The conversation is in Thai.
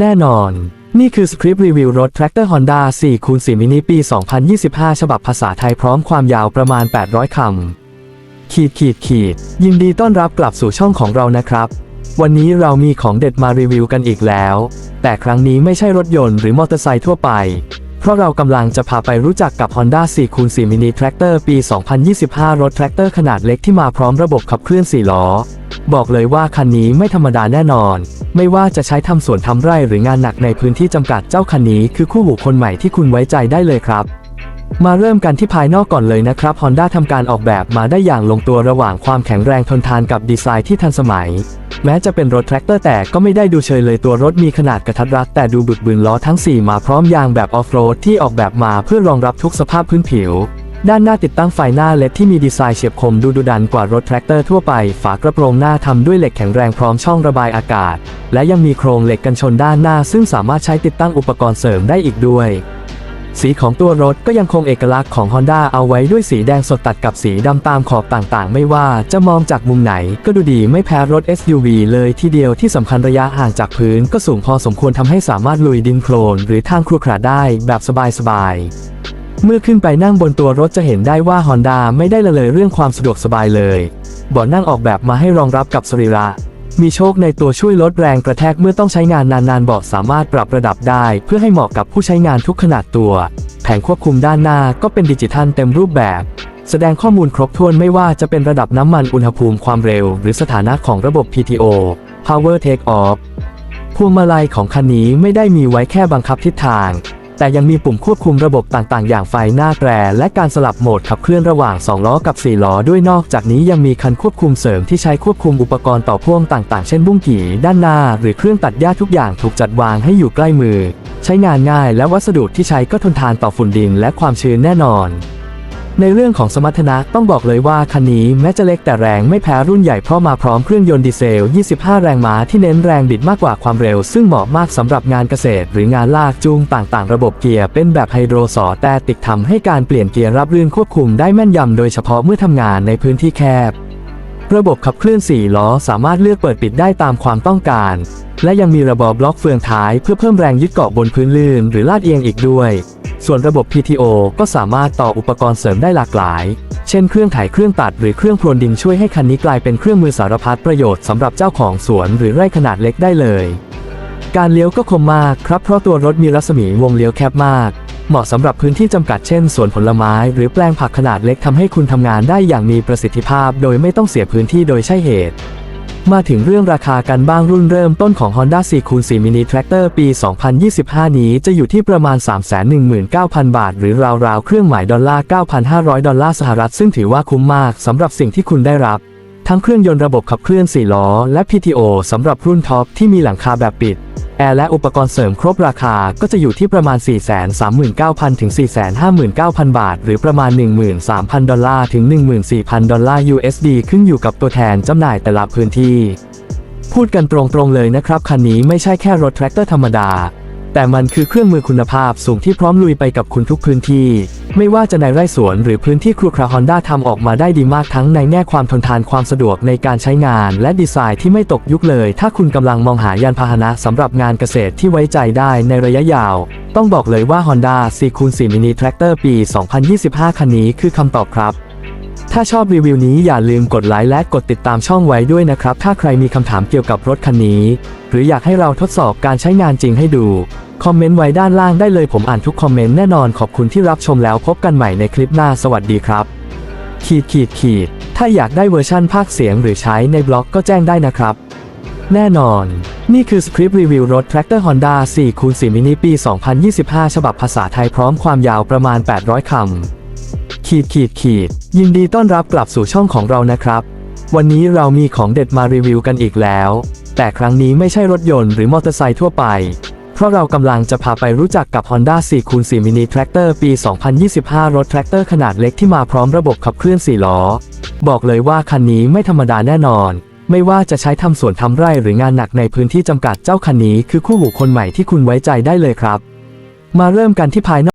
แน่นอน นี่คือสคริปต์รีวิวรถ Tractor Honda 4คูณ4มินิปี 2025 ฉบับภาษาไทยพร้อมความยาวประมาณ 800 คำ ขีดขีดขีด ยินดีต้อนรับกลับสู่ช่องของเรานะครับ วันนี้เรามีของเด็ดมารีวิวกันอีกแล้ว แต่ครั้งนี้ไม่ใช่รถยนต์หรือมอเตอร์ไซค์ทั่วไป เพราะเรากำลังจะพาไปรู้จักกับ Honda 4คูณ4 Mini Tractor ปี 2025 รถแทรกเตอร์ขนาดเล็กที่มาพร้อมระบบขับเคลื่อน 4 ล้อ บอกเลยว่าคันนี้ไม่ธรรมดาแน่นอน ไม่ว่าจะใช้ทำสวนทำไร่หรืองานหนักในพื้นที่จำกัดเจ้าคันนี้คือคู่หูคนใหม่ที่คุณไว้ใจได้เลยครับ มาเริ่มกันที่ภายนอกก่อนเลยนะครับ Honda ทำการออกแบบมาได้อย่างลงตัวระหว่างความแข็งแรงทนทานกับดีไซน์ที่ทันสมัย แม้จะเป็นรถแทรกเตอร์แต่ก็ไม่ได้ดูเชยเลยตัวรถมีขนาดกระทัดรัดแต่ดูบึกบึนล้อทั้ง 4 มาพร้อมยางแบบออฟโรดที่ออกแบบมาเพื่อรองรับทุกสภาพพื้นผิว ด้านหน้าติดตั้งไฟหน้าเลดที่มีดีไซน์เฉียบคมดูดุดันกว่ารถแทรกเตอร์ทั่วไป ฝากระโปรงหน้าทำด้วยเหล็กแข็งแรงพร้อมช่องระบายอากาศ และยังมีโครงเหล็กกันชนด้านหน้า ซึ่งสามารถใช้ติดตั้งอุปกรณ์เสริมได้อีกด้วย สีของตัวรถก็ยังคงเอกลักษณ์ของ Honda เอาไว้ด้วยสีแดงสดตัดกับสีดำตามขอบต่างๆ ไม่ว่าจะมองจากมุมไหน ก็ดูดีไม่แพ้รถ SUV เลยทีเดียวที่สำคัญระยะห่างจากพื้น ก็สูงพอสมควรทำให้สามารถลุยดินโคลนหรือทางครุขระได้แบบสบายๆ เมื่อขึ้นไปนั่งบนตัวรถจะเห็นได้ว่า Honda ไม่ได้ละเลยเรื่องความสะดวกสบายเลยเบาะนั่งออกแบบมาให้รองรับกับสรีระ มีโชคในตัวช่วยลดแรงกระแทกเมื่อต้องใช้งานนานๆเบาะสามารถปรับระดับได้ เพื่อให้เหมาะกับผู้ใช้งานทุกขนาดตัว แผงควบคุมด้านหน้าก็เป็นดิจิทัลเต็มรูปแบบ แสดงข้อมูลครบถ้วนไม่ว่าจะเป็นระดับน้ำมันอุณหภูมิความเร็ว หรือสถานะของระบบ PTO Power Take Off พวงมาลัยของคันนี้ไม่ได้มีไว้แค่บังคับทิศทาง แต่ยังมีปุ่มควบคุมระบบต่างๆ อย่างไฟหน้าแตรและการสลับโหมดขับเคลื่อนระหว่าง 2 ล้อกับ 4 ล้อด้วยนอกจากนี้ยังมีคันควบคุมเสริมที่ใช้ควบคุมอุปกรณ์ต่อพ่วงต่างๆ เช่นบุ้งกี่ด้านหน้า หรือเครื่องตัดหญ้าทุกอย่างถูกจัดวางให้อยู่ใกล้มือ ใช้งานง่ายและวัสดุที่ใช้ก็ทนทานต่อฝุ่นดินและความชื้นแน่นอน ในเรื่องของสมรรถนะต้องบอกเลยว่าคันนี้แม้จะเล็กแต่แรงไม่แพ้รุ่นใหญ่เพราะมาพร้อมเครื่องยนต์ดีเซล 25 แรงม้าที่เน้นแรงบิดมากกว่าความเร็ว ซึ่งเหมาะมากสำหรับงานเกษตร หรืองานลากจูงต่างๆ ระบบเกียร์เป็นแบบไฮโดรสอแต่ติดทำให้การเปลี่ยนเกียร์รับรื่นควบคุมได้แม่นยำโดยเฉพาะเมื่อทำงานในพื้นที่แคบ ระบบขับเคลื่อน 4 ล้อสามารถเลือกเปิดปิดได้ตามความต้องการ และยังมีระบบบล็อกเฟืองท้ายเพื่อเพิ่มแรงยึดเกาะบนพื้นลื่นหรือลาดเอียงอีกด้วย ส่วนระบบ PTO ก็สามารถต่ออุปกรณ์เสริมได้หลากหลาย เช่นเครื่องถ่ายเครื่องตัดหรือเครื่องพรวนดินช่วยให้คันนี้กลายเป็นเครื่องมือสารพัดประโยชน์สำหรับเจ้าของสวนหรือไร่ขนาดเล็กได้เลย การเลี้ยวก็คมมากครับเพราะตัวรถมีรัศมีวงเลี้ยวแคบมาก เหมาะสำหรับพื้นที่จำกัดเช่นสวนผลไม้หรือแปลงผักขนาดเล็กทำให้คุณทำงานได้อย่างมีประสิทธิภาพ โดยไม่ต้องเสียพื้นที่โดยใช่เหตุ มาถึงเรื่องราคากันบ้างรุ่นเริ่มต้นของ Honda 4คูณ4 Mini Tractor ปี 2025 นี้จะอยู่ที่ประมาณ 319,000 บาท หรือราวๆเครื่องหมายดอลลาร์ 9,500 ดอลลาร์สหรัฐซึ่งถือว่าคุ้มมากสำหรับสิ่งที่คุณได้รับ ทั้งเครื่องยนต์ระบบขับเคลื่อน 4 ล้อ และ PTO สำหรับรุ่นท็อปที่มีหลังคาแบบปิด แอร์และอุปกรณ์เสริมครบราคาก็จะอยู่ที่ประมาณ 439,000 ถึง 459,000 บาท หรือประมาณ 13,000 ดอลลาร์ ถึง 14,000 ดอลลาร์ USD ขึ้นอยู่กับตัวแทนจำหน่ายแต่ละพื้นที่ พูดกันตรงๆเลยนะครับ คันนี้ไม่ใช่แค่รถแทรกเตอร์ธรรมดา แต่มันคือเครื่องมือคุณภาพสูงที่พร้อมลุยไปกับคุณทุกพื้นที่ ไม่ว่าจะในไร่สวนหรือพื้นที่ครัวคราฮอนด้าทำออกมาได้ดีมากทั้งในแง่ความทนทานความสะดวกในการใช้งาน และดีไซน์ที่ไม่ตกยุคเลย ถ้าคุณกำลังมองหายานพาหนะสำหรับงานเกษตรที่ไว้ใจได้ในระยะยาว ต้องบอกเลยว่า Honda 4คูณ4 Mini Tractor ปี 2025 คันนี้คือคำตอบครับ ถ้าชอบรีวิวนี้อย่าลืมกดไลค์และกดติดตามช่องไว้ด้วยนะครับ ถ้าใครมีคำถามเกี่ยวกับรถคันนี้ หรืออยากให้เราทดสอบการใช้งานจริงให้ดู คอมเมนต์ไว้ด้านล่างได้เลยผมอ่านทุกคอมเมนต์แน่นอนขอบคุณที่รับชมแล้วพบกันใหม่ในคลิปหน้าสวัสดีครับ ขีดขีดขีด ถ้าอยากได้เวอร์ชั่นภาคเสียงหรือใช้ในบล็อกก็แจ้งได้นะครับ แน่นอน นี่คือสคริปต์รีวิวรถ Tractor Honda 4คูณ4 Mini ปี 2025 ฉบับภาษาไทยพร้อมความยาวประมาณ 800 คำ ขีดขีดขีด ยินดีต้อนรับกลับสู่ช่องของเรานะครับ วันนี้เรามีของเด็ดมารีวิวกันอีกแล้ว แต่ครั้งนี้ไม่ใช่รถยนต์หรือมอเตอร์ไซค์ทั่วไป เพราะเรากำลังจะพาไปรู้จักกับ Honda 4 คูณ4 Mini Tractor ปี 2025 รถแทรกเตอร์ขนาดเล็กที่มาพร้อมระบบขับเคลื่อน 4 ล้อ บอกเลยว่าคันนี้ไม่ธรรมดาแน่นอน ไม่ว่าจะใช้ทำสวนทำไร่หรืองานหนักในพื้นที่จำกัดเจ้าคันนี้คือคู่หูคนใหม่ที่คุณไว้ใจได้เลยครับ มาเริ่มกันที่ภายนอก